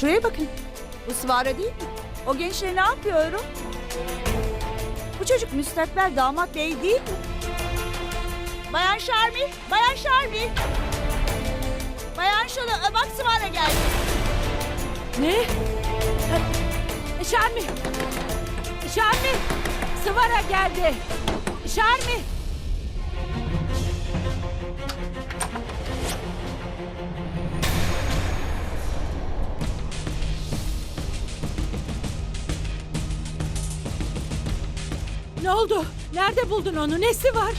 Şuraya bakın. Bu Svara değil mi? O gençle ne yapıyorum? Bu çocuk müstakbel damat bey değil mi? Bayan Şarmi, Bayan Şarmi. Bayan Şola, bak Svara geldi. Ne? E, Şarmi! Şarmi! Sıvara geldi! Şarmi! Oldu? Nerede buldun onu? Nesi var?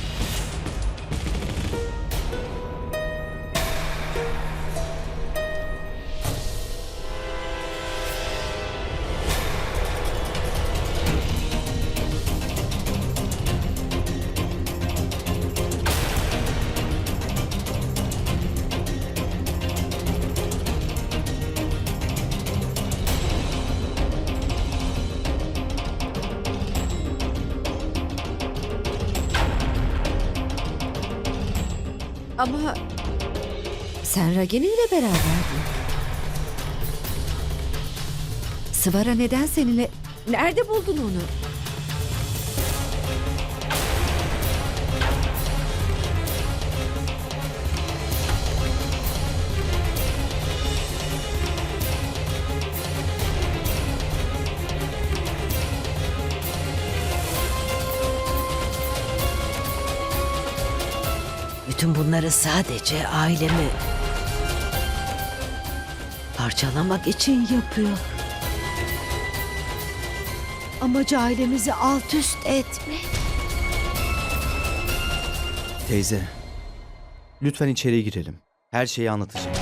Ama sen Ragini ile beraberdin. Sıvara neden seninle... Nerede buldun onu? Bütün bunları sadece ailemi parçalamak için yapıyor. Amacı ailemizi alt üst etmek. Teyze, lütfen içeri girelim. Her şeyi anlatacağım.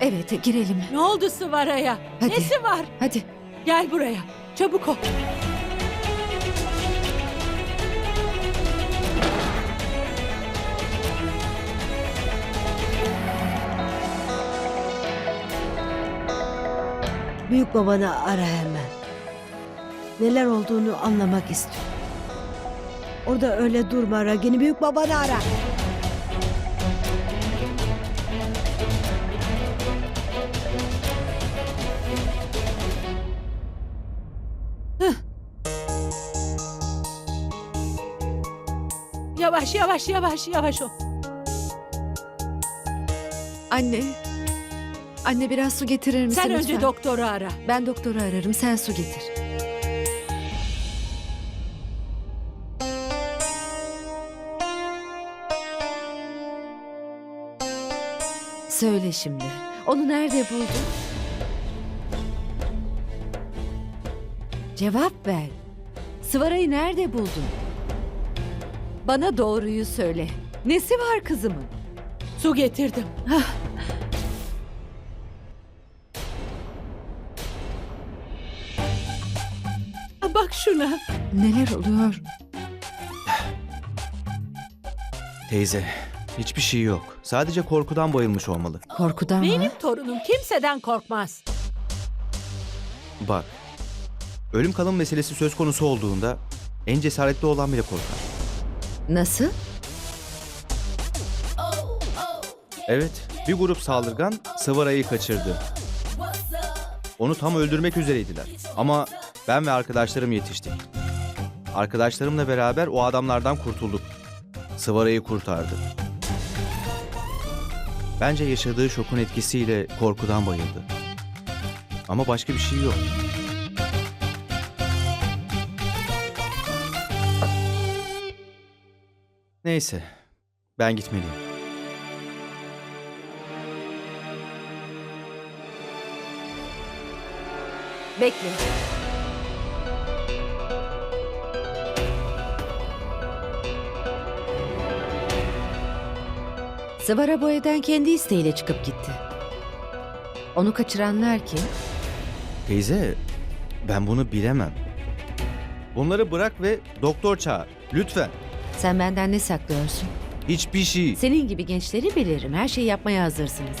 Evet girelim. Ne oldu Sıvara'ya? Hadi. Nesi var? Hadi. Gel buraya. Çabuk ol. Büyük babanı ara hemen. Neler olduğunu anlamak istiyorum. Orada öyle durma Ragini. Büyük babanı ara. Yavaş yavaş yavaş yavaş ol. Anne. Anne biraz su getirir misin Sen önce lütfen? doktoru ara. Ben doktoru ararım. Sen su getir. Söyle şimdi. Onu nerede buldun? Cevap ver. Sıvarayı nerede buldun? Bana doğruyu söyle. Nesi var kızımın? Su getirdim. Ah, şuna. Neler oluyor? Teyze, hiçbir şey yok. Sadece korkudan bayılmış olmalı. Korkudan mı? Benim torunum kimseden korkmaz. Bak, ölüm kalım meselesi söz konusu olduğunda en cesaretli olan bile korkar. Nasıl? Evet, bir grup saldırgan Sıvara'yı kaçırdı. Onu tam öldürmek üzereydiler. Ama ben ve arkadaşlarım yetiştik. Arkadaşlarımla beraber o adamlardan kurtulduk. Sıvara'yı kurtardı. Bence yaşadığı şokun etkisiyle korkudan bayıldı. Ama başka bir şey yok. Neyse, ben gitmeliyim. Bekle. Sıvara bu evden kendi isteğiyle çıkıp gitti. Onu kaçıranlar kim? Teyze, ben bunu bilemem. Bunları bırak ve doktor çağır. Lütfen. Sen benden ne saklıyorsun? Hiçbir şey. Senin gibi gençleri bilirim. Her şeyi yapmaya hazırsınız.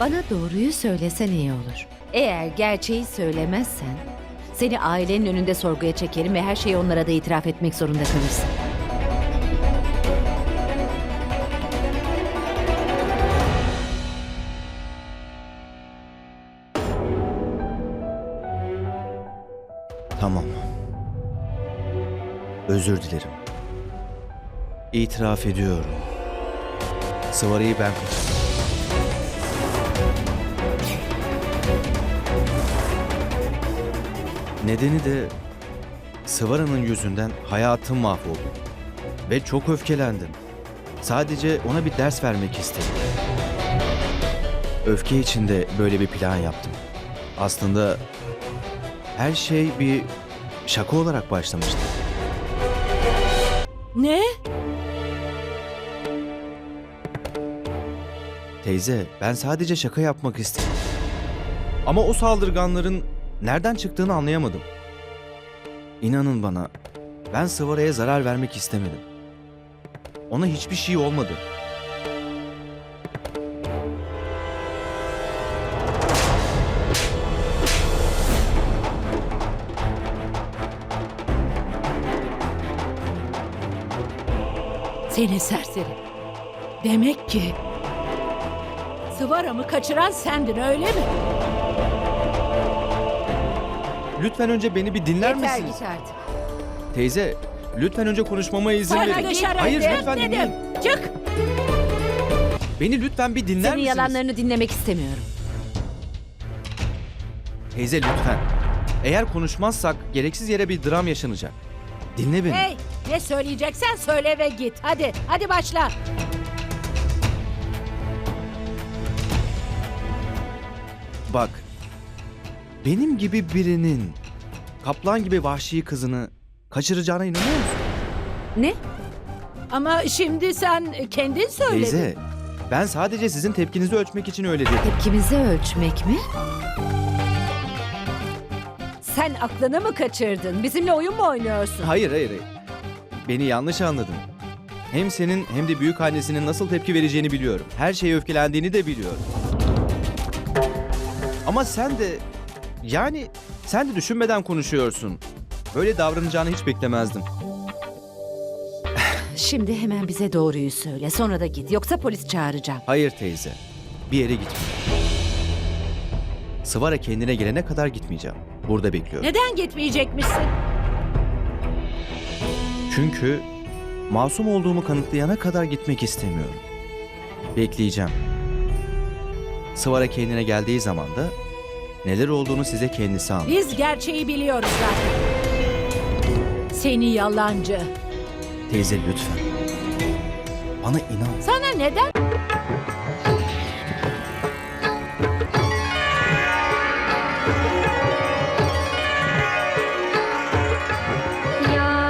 Bana doğruyu söylesen iyi olur. Eğer gerçeği söylemezsen seni ailenin önünde sorguya çekerim ve her şeyi onlara da itiraf etmek zorunda kalırsın. Tamam. Özür dilerim. İtiraf ediyorum. Sıvarayı ben. Nedeni de Sıvara'nın yüzünden hayatım mahvoldu. Ve çok öfkelendim. Sadece ona bir ders vermek istedim. Öfke içinde böyle bir plan yaptım. Aslında her şey bir şaka olarak başlamıştı. Ne? Teyze, ben sadece şaka yapmak istedim. Ama o saldırganların nereden çıktığını anlayamadım. İnanın bana, ben Sıvara'ya zarar vermek istemedim. Ona hiçbir şey olmadı. Seni serseri. Demek ki Sıvaramı kaçıran sendin öyle mi? Lütfen önce beni bir dinler Yeter misiniz? git artık. Teyze, lütfen önce konuşmama izin Sana verin. dışarı Hayır, çık lütfen dedim. dinleyin. Çık. Beni lütfen bir dinler Senin misiniz? yalanlarını dinlemek istemiyorum. Teyze lütfen. Eğer konuşmazsak gereksiz yere bir dram yaşanacak. Dinle beni. Hey ne söyleyeceksen söyle ve git. Hadi hadi başla. Bak. Benim gibi birinin kaplan gibi vahşi kızını kaçıracağına inanıyor musun? Ne? Ama şimdi sen kendin söyledin. Teyze, ben sadece sizin tepkinizi ölçmek için öyle dedim. Tepkimizi ölçmek mi? Sen aklını mı kaçırdın? Bizimle oyun mu oynuyorsun? Hayır, hayır, hayır. Beni yanlış anladın. Hem senin hem de büyük annesinin nasıl tepki vereceğini biliyorum. Her şeye öfkelendiğini de biliyorum. Ama sen de yani sen de düşünmeden konuşuyorsun. Böyle davranacağını hiç beklemezdim. Şimdi hemen bize doğruyu söyle. Sonra da git. Yoksa polis çağıracağım. Hayır teyze. Bir yere gitme. Sıvara kendine gelene kadar gitmeyeceğim. Burada bekliyorum. Neden gitmeyecekmişsin? Çünkü masum olduğumu kanıtlayana kadar gitmek istemiyorum. Bekleyeceğim. Sıvara kendine geldiği zaman da neler olduğunu size kendisi anlatır. Biz gerçeği biliyoruz zaten. Seni yalancı. Teyze lütfen. Bana inan. Sana neden?